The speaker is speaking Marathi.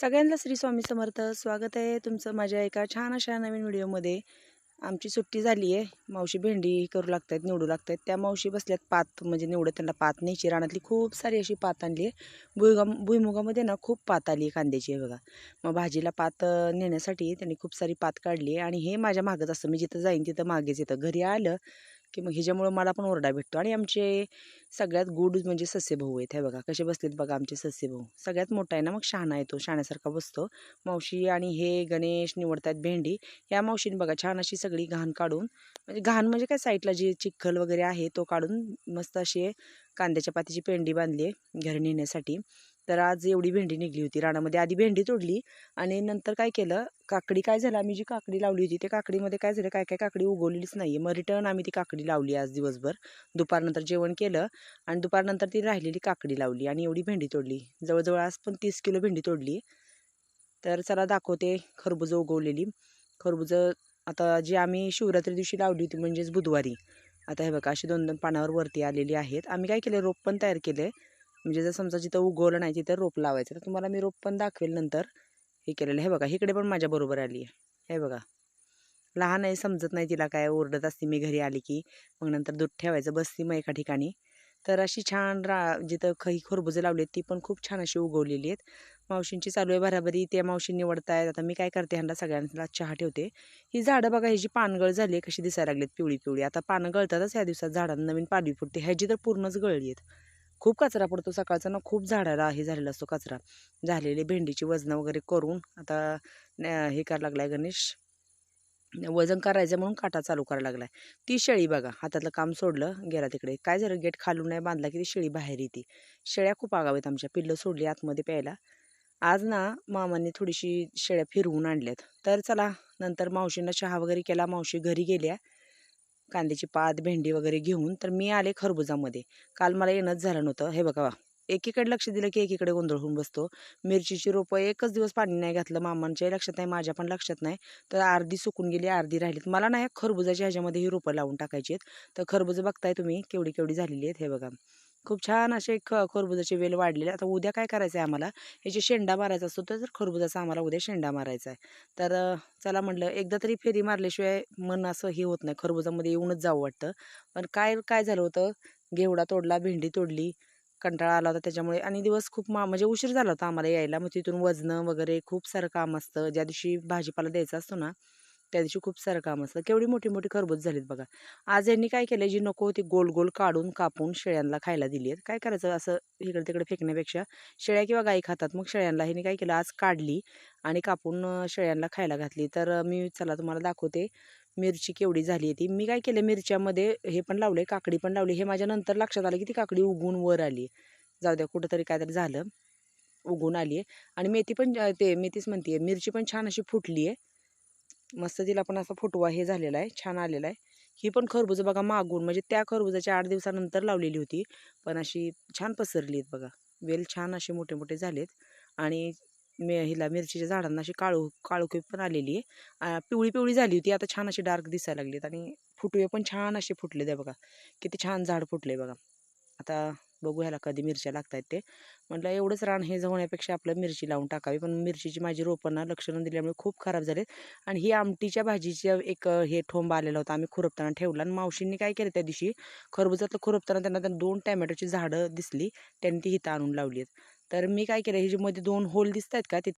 सगळ्यांना श्री स्वामी समर्थ. स्वागत आहे तुमचं माझ्या एका छान अशा नवीन व्हिडिओमध्ये. आमची सुट्टी झाली आहे. मावशी भेंडी करू लागत आहेत निवडू लागत आहेत त्या मावशी बसल्यात पात म्हणजे निवडत त्यांना पात न्यायची. रानातली खूप सारी अशी पात आणली आहे. भुईगा भुईमुगामध्ये ना खूप पात आली आहे कांद्याची बघा. मग भाजीला पात नेण्यासाठी त्यांनी खूप सारी पात काढली आहे. आणि हे माझ्या मागच असतं. मी जिथं जाईन तिथं मागेच येतं. घरी आलं की मग ह्याच्यामुळं मला पण ओरडा भेटतो. आणि आमचे सगळ्यात गुड म्हणजे ससेभाऊ आहेत. हे बघा कसे बसलेत बघा आमचे ससेभाऊ. सगळ्यात मोठा आहे ना मग शहाणा येतो शहाण्यासारखा बसतो. मावशी आणि हे गणेश निवडतात भेंडी. या मावशीने बघा छान अशी सगळी घाण काढून म्हणजे घाण म्हणजे काय साईडला जे चिखल वगैरे आहे तो काढून मस्त अशी कांद्याच्या पातीची पेंडी बांधली आहे घरी नेण्यासाठी. तर आज एवढी भेंडी निघली होती. रानामध्ये आधी भेंडी तोडली आणि नंतर काय केलं काकडी काय झालं आम्ही जी काकडी लावली होती त्या काकडीमध्ये काय झालं काय काय काकडी उगवलेलीच नाही आहे मग रिटर्न आम्ही ती काकडी लावली आज दिवसभर. दुपारनंतर जेवण केलं आणि दुपारनंतर ती राहिलेली काकडी लावली आणि एवढी भेंडी तोडली. जवळजवळ आज पण तीस किलो भेंडी तोडली. तर चला दाखवते खरबुजं उगवलेली. खरबुजं आता जी आम्ही शिवरात्री दिवशी लावली होती म्हणजेच बुधवारी. आता हे बघा अशी दोन दोन पानावर वरती आलेली आहेत. आम्ही काय केलं रोप पण तयार केले म्हणजे जर समजा जिथं उगवलं नाही तिथं रोप लावायचं तर तुम्हाला मी रोप पण दाखवेल नंतर. हे केलेलं. हे बघा इकडे पण माझ्या बरोबर आली आहे. हे बघा. लहान आहे समजत नाही तिला काय ओरडत असते मी घरी आली की. मग नंतर दूध ठेवायचं बसती मग एका ठिकाणी. तर अशी छान रा जिथं काही खरबुजं लावली आहेत ती पण खूप छान अशी उगवलेली आहेत. मावशींची चालू आहे भराभरी त्या मावशी निवडतायत. आता मी काय करते ह्यांना सगळ्यांना चहा ठेवते. ही झाडं बघा ह्याची पानगळ झाली आहे कशी दिसायला लागलीत पिवळी पिवळी आता पानं गळतातच ह्या दिवसात झाडांना नवीन पालवी फुटते. ह्याची तर पूर्णच गळली आहेत. खूप कचरा पडतो. सकाळचा ना खूप झाडाला हे झालेला असतो कचरा. झालेले भेंडीची वजनं वगैरे करून आता हे करायला लागलाय गणेश. वजन करायचं म्हणून काटा चालू करायला लागलाय. ती शेळी बघा हातातलं काम सोडलं गेला तिकडे. काय झालं गेट खालून नाही बांधला की ती शेळी बाहेर येते. शेळ्या खूप आगावेत आमच्या. पिल्लं सोडली आतमध्ये प्यायला. आज ना मामांनी थोडीशी शेळ्या फिरवून आणल्यात. तर चला नंतर मावशींना चहा वगैरे केला. मावशी घरी गेल्या. कांद्याची पात भेंडी वगैरे घेऊन तर मी आले खरबुजामध्ये. काल मला येणंच झालं नव्हतं. हे बघा एकीकडे लक्ष दिलं की एकीकडे गोंधळ होऊन बसतो. मिरचीची रोपं एकच दिवस पाणी नाही घातलं. मामांच्याही लक्षात नाही माझ्या पण लक्षात नाही. तर अर्धी सुकून गेली अर्धी राहिलीत. मला नाही खरबुजाच्या ह्याच्यामध्ये ही रोपं लावून टाकायची आहेत. तर खरबुजं बघताय तुम्ही केवढी केवढी झालेली आहेत हे बघा. खूप छान असे ख खरबुजाचे वेल वाढलेले आता उद्या काय करायचं आहे आम्हाला? याची शेंडा मारायचा असतो तर खरबुजाचा आम्हाला उद्या शेंडा मारायचा आहे. तर चला म्हटलं एकदा तरी फेरी मारल्याशिवाय मन असं हे होत नाही. खरबुजामध्ये येऊनच जावं वाटतं. पण काय काय झालं होतं? घेवडा तोडला भेंडी तोडली कंटाळा आला होता त्याच्यामुळे आणि दिवस खूप मा म्हणजे उशीर झाला होता आम्हाला यायला. मग तिथून वजनं वगैरे खूप सारं काम असतं. ज्या दिवशी भाजीपाला द्यायचा असतो ना त्या दिवशी खूप सारं काम असतं केवढी मोठी मोठी खरबूज झालीत बघा. आज यांनी काय केलं जी नको होती गोल गोल काढून कापून शेळ्यांना खायला दिली आहेत. काय करायचं असं इकडे तिकडे फेकण्यापेक्षा शेळ्या किंवा गाई खातात. मग शेळ्यांना ह्यांनी काय केलं आज काढली आणि कापून शेळ्यांना खायला घातली. तर मी चला तुम्हाला दाखवते मिरची केवढी झाली आहे ती. मी काय केलं मिरच्यामध्ये हे पण लावले काकडी पण लावली. हे माझ्या नंतर लक्षात आलं की ती काकडी उगून वर आली जाऊ द्या कुठंतरी काहीतरी झालं उगून आली आहे. आणि मेथी पण ते मेथीच म्हणते मिरची पण छान अशी फुटली आहे. मस्त तिला पण असा फुटवा हे झालेला आहे छान आलेला आहे. ही पण खरबुजं बघा मागून म्हणजे त्या खरबुजाच्या आठ दिवसानंतर लावलेली होती. पण अशी छान पसरली आहेत बघा. वेल छान असे मोठे मोठे झालेत. आणि मे हिला मिरचीच्या झाडांना अशी काळू काळूकी पण आलेली आहे. पिवळी पिवळी झाली होती. आता छान अशी डार्क दिसायला लागलीत आणि फुटवे पण छान असे फुटले आहे बघा. किती छान झाड फुटले बघा. आता बघू ह्याला कधी मिरच्या लागतात ते. म्हटलं एवढंच रान हे होण्यापेक्षा आपलं मिरची लावून टाकावी. पण मिरचीची माझी रोपांना लक्ष न दिल्यामुळे खूप खराब झाले आणि ही आमटीच्या भाजीचं एक हे ठोंब आलेला होता. आम्ही खुरपताना ठेवला. आणि मावशींनी काय केलं त्या दिवशी? खरबुजातलं खुरपताना त्यांना त्यांना दोन टॅमॅटोची झाडं दिसली. त्यांनी ती हिथं आणून लावली आहेत. तर मी काय केलं? ह्याच्यामध्ये दोन होल दिसत आहेत का ते